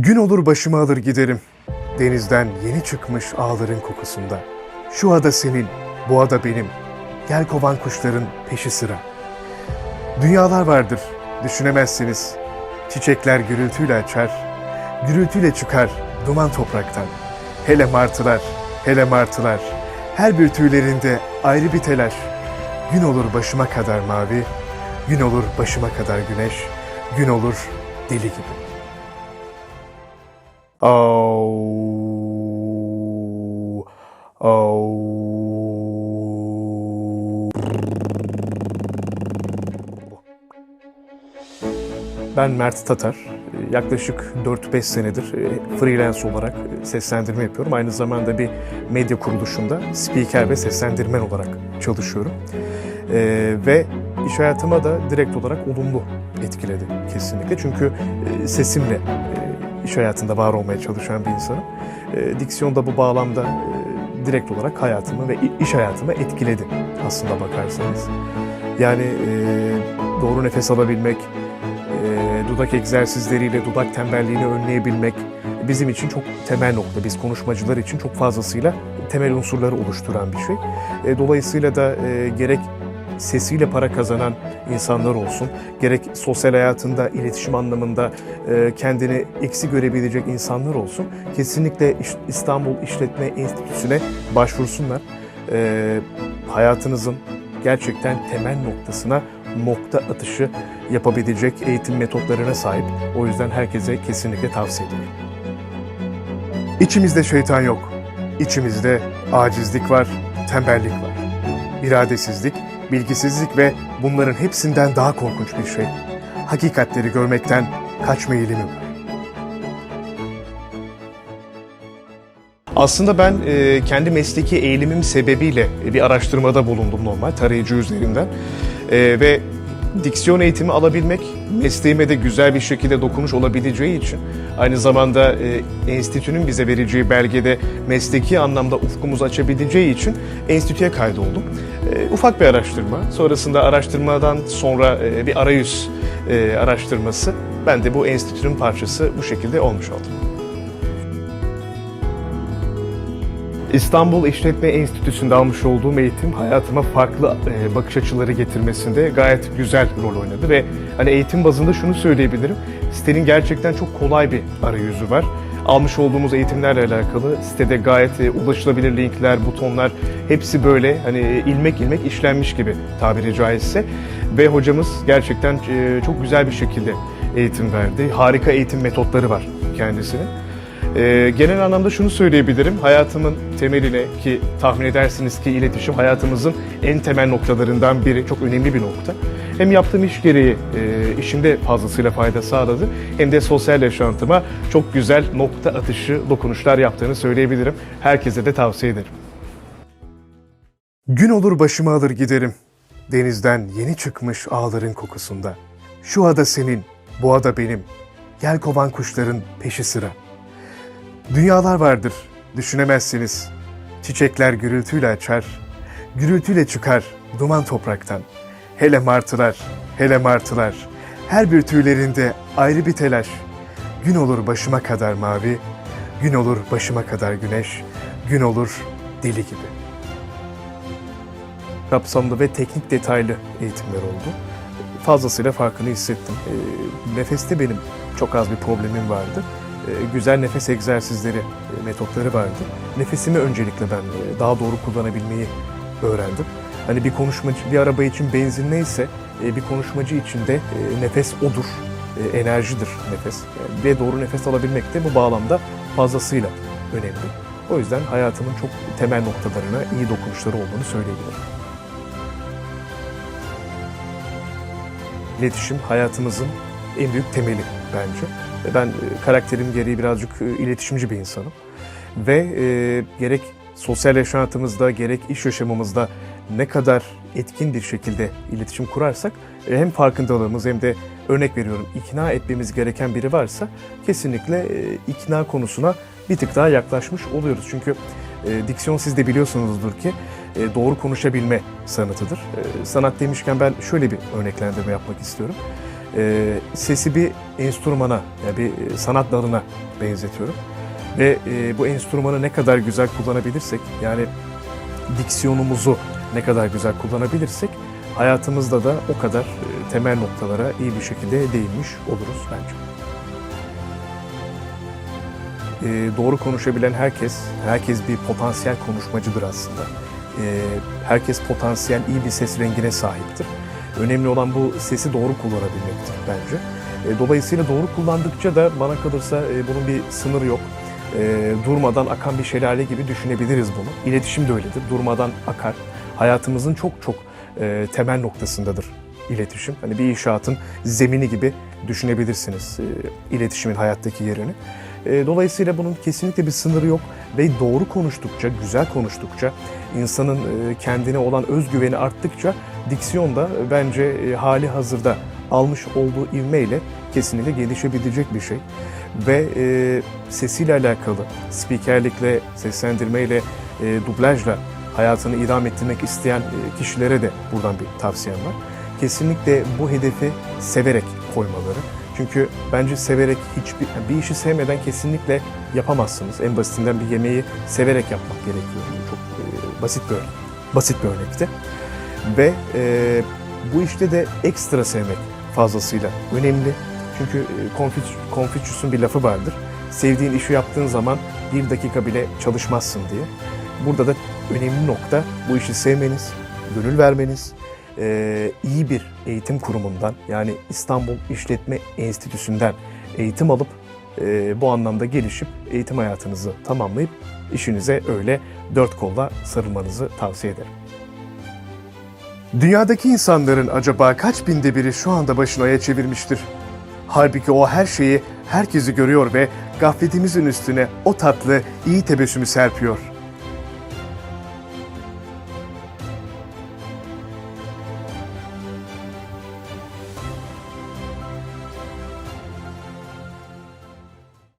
Gün olur başımı alır giderim. Denizden yeni çıkmış ağların kokusunda. Şu ada senin, bu ada benim. Gel kovan kuşların peşi sıra. Dünyalar vardır, düşünemezsiniz. Çiçekler gürültüyle açar, gürültüyle çıkar duman topraktan. Hele martılar, hele martılar. Her bir tüylerinde ayrı bir telaş. Gün olur başıma kadar mavi, gün olur başıma kadar güneş, gün olur deli gibi. Oh. Oh. Ben Mert Tatar. Yaklaşık 4-5 senedir e, freelance olarak e, seslendirme yapıyorum. Aynı zamanda bir medya kuruluşunda spiker ve seslendirmen olarak çalışıyorum. Ee, ve iş hayatıma da direkt olarak olumlu etkiledi kesinlikle. Çünkü e, sesimle iş hayatında var olmaya çalışan bir insanım. E, diksiyon da bu bağlamda e, direkt olarak hayatımı ve iş hayatımı etkiledi aslında bakarsanız. Yani e, doğru nefes alabilmek, e, dudak egzersizleriyle dudak tembelliğini önleyebilmek bizim için çok temel nokta. Biz konuşmacılar için çok fazlasıyla temel unsurları oluşturan bir şey. E, dolayısıyla da e, gerek sesiyle para kazanan insanlar olsun, gerek sosyal hayatında, iletişim anlamında e, kendini eksi görebilecek insanlar olsun, kesinlikle İstanbul İşletme Enstitüsü'ne başvursunlar. E, hayatınızın gerçekten temel noktasına nokta atışı yapabilecek eğitim metotlarına sahip. O yüzden herkese kesinlikle tavsiye ederim. İçimizde şeytan yok. İçimizde acizlik var, tembellik var. İradesizlik, bilgisizlik ve bunların hepsinden daha korkunç bir şey. Hakikatleri görmekten kaçma eğilimi var. Aslında ben e, kendi mesleki eğilimim sebebiyle bir araştırmada bulundum normal tarayıcı üzerinden. E, ve diksiyon eğitimi alabilmek mesleğime de güzel bir şekilde dokunuş olabileceği için aynı zamanda e, enstitünün bize vereceği belgede mesleki anlamda ufkumuzu açabileceği için enstitüye kaydoldum. E, ufak bir araştırma. Sonrasında araştırmadan sonra e, bir arayüz e, araştırması. Ben de bu enstitünün parçası bu şekilde olmuş oldum. İstanbul İşletme Enstitüsü'nde almış olduğum eğitim hayatıma farklı e, bakış açıları getirmesinde gayet güzel rol oynadı ve hani eğitim bazında şunu söyleyebilirim. Sitenin gerçekten çok kolay bir arayüzü var. Almış olduğumuz eğitimlerle alakalı sitede gayet e, ulaşılabilir linkler, butonlar hepsi böyle hani e, ilmek ilmek işlenmiş gibi tabiri caizse ve hocamız gerçekten çok güzel bir şekilde eğitim verdi. Harika eğitim metotları var kendisinin. Ee, genel anlamda şunu söyleyebilirim. Hayatımın temeline ki tahmin edersiniz ki iletişim hayatımızın en temel noktalarından biri. Çok önemli bir nokta. Hem yaptığım iş gereği e, işimde fazlasıyla fayda sağladı. Hem de sosyal yaşantıma çok güzel nokta atışı dokunuşlar yaptığını söyleyebilirim. Herkese de tavsiye ederim. Gün olur başımı alır giderim. Denizden yeni çıkmış ağların kokusunda. Şu ada senin, bu ada benim. Gel kovan kuşların peşi sıra. Dünyalar vardır, düşünemezsiniz. Çiçekler gürültüyle açar, gürültüyle çıkar duman topraktan. Hele martılar, hele martılar. Her bir tüylerinde ayrı bir telaş. Gün olur başıma kadar mavi, gün olur başıma kadar güneş, gün olur deli gibi. Kapsamlı ve teknik detaylı eğitimler oldu. Fazlasıyla farkını hissettim. Ee, nefeste benim çok az bir problemim vardı. Ee, güzel nefes egzersizleri, e, metotları vardı. Nefesimi öncelikle ben e, daha doğru kullanabilmeyi öğrendim. Hani bir konuşmacı, bir araba için benzin neyse e, bir konuşmacı için de e, nefes odur, e, enerjidir nefes. Ve doğru nefes alabilmek de bu bağlamda fazlasıyla önemli. O yüzden hayatımın çok temel noktalarına iyi dokunuşları olduğunu söyleyebilirim. İletişim hayatımızın en büyük temeli bence. Ve Ben e, karakterim gereği birazcık e, iletişimci bir insanım. Ve e, gerek sosyal yaşantımızda gerek iş yaşamımızda ne kadar etkin bir şekilde iletişim kurarsak e, hem farkındalığımız hem de örnek veriyorum ikna etmemiz gereken biri varsa kesinlikle e, ikna konusuna bir tık daha yaklaşmış oluyoruz. Çünkü e, diksiyon siz de biliyorsunuzdur ki e, doğru konuşabilme sanatıdır. E, sanat demişken ben şöyle bir örneklendirme yapmak istiyorum. E, sesi bir enstrümana, yani bir sanat dalına benzetiyorum. Ve e, bu enstrümanı ne kadar güzel kullanabilirsek, yani diksiyonumuzu ne kadar güzel kullanabilirsek, hayatımızda da o kadar e, temel noktalara iyi bir şekilde değinmiş oluruz bence. E, doğru konuşabilen herkes, herkes bir potansiyel konuşmacıdır aslında. E, herkes potansiyel iyi bir ses rengine sahiptir. Önemli olan bu sesi doğru kullanabilmektir bence. E, dolayısıyla doğru kullandıkça da bana kalırsa e, bunun bir sınırı yok. E, durmadan akan bir şelale gibi düşünebiliriz bunu. İletişim de öyledir. Durmadan akar. Hayatımızın çok çok temel noktasındadır iletişim. Hani bir inşaatın zemini gibi düşünebilirsiniz iletişimin hayattaki yerini. Dolayısıyla bunun kesinlikle bir sınırı yok ve doğru konuştukça, güzel konuştukça, insanın kendine olan özgüveni arttıkça diksiyon da bence e, hali hazırda almış olduğu ivmeyle kesinlikle gelişebilecek bir şey. Ve e, sesiyle alakalı, spikerlikle, seslendirmeyle, e, dublajla hayatını idame ettirmek isteyen e, kişilere de buradan bir tavsiyem var. Kesinlikle bu hedefi severek koymaları. Çünkü bence severek hiçbir bir işi sevmeden kesinlikle yapamazsınız. En basitinden bir yemeği severek yapmak gerekiyor. Çok e, basit bir örnek. Basit bir örnekti. Ve e, bu işte de ekstra sevmek fazlasıyla önemli. Çünkü e, Confuci- Confucius'un bir lafı vardır. Sevdiğin işi yaptığın zaman bir dakika bile çalışmazsın diye. Burada da önemli nokta bu işi sevmeniz, gönül vermeniz, e, iyi bir eğitim kurumundan yani İstanbul İşletme Enstitüsü'nden eğitim alıp e, bu anlamda gelişip eğitim hayatınızı tamamlayıp işinize öyle dört kolla sarılmanızı tavsiye ederim. Dünyadaki insanların acaba kaç binde biri şu anda başını aya çevirmiştir? Halbuki o her şeyi, herkesi görüyor ve gafletimizin üstüne o tatlı, iyi tebessümü serpiyor.